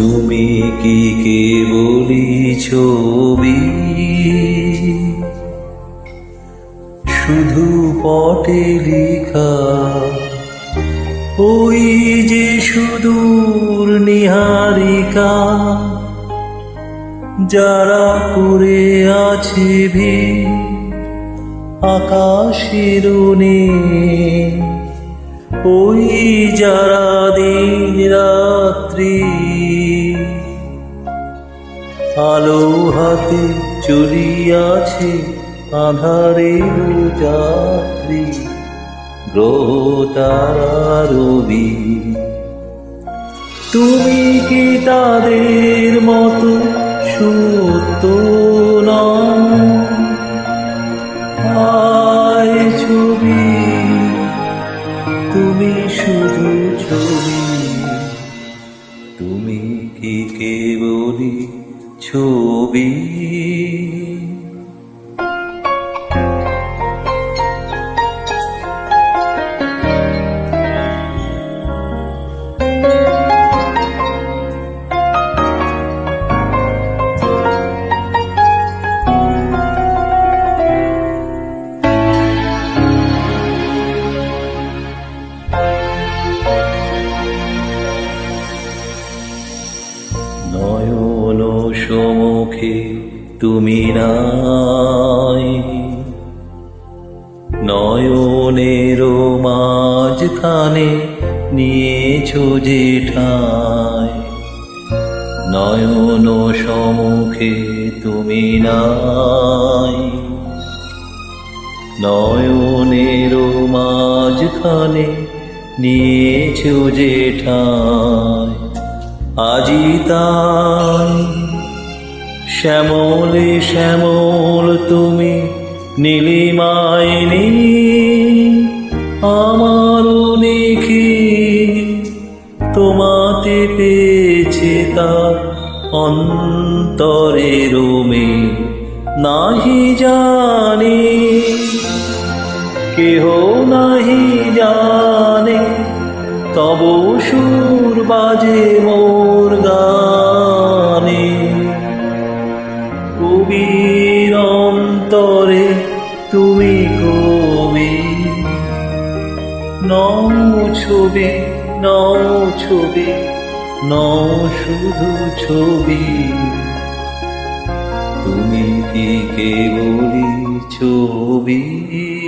তুমি কি কেবলি ছবি? শুধু পটে লেখা। ওই যে সুদূর নিহারিকা, যারা করে আছে ভি আকাশের ওই যারা দিন রাত্রি আলো হাতে চলিয়াছে আধারের যাত্রী গ্রহ তারা তুমি কি তাদের মতো সত্য আয় ছবি, তুমি শুধু ছবি। তুমি কি কেবলি ছবি সমুখে তুমি নাই। নয়নের মাঝখানে নিয়েছ যে ঠাই নয়ন সমুখে তুমি নাই। নয়নের মাঝখানে নিয়েছ যে ঠাই আজি তাই শ্যামলে শ্যামল, তুমি নীলিমায় নীল আমার নেখি তোমাতে পেয়েছে তার অন্তরে রোমে নাহি জানি, কেহ নাহি জানে, তব সুর বাজে মোর তুমি কবি নও ছবি নও ছবি নও শুধু ছবি। তুমি কি কেবলি ছবি?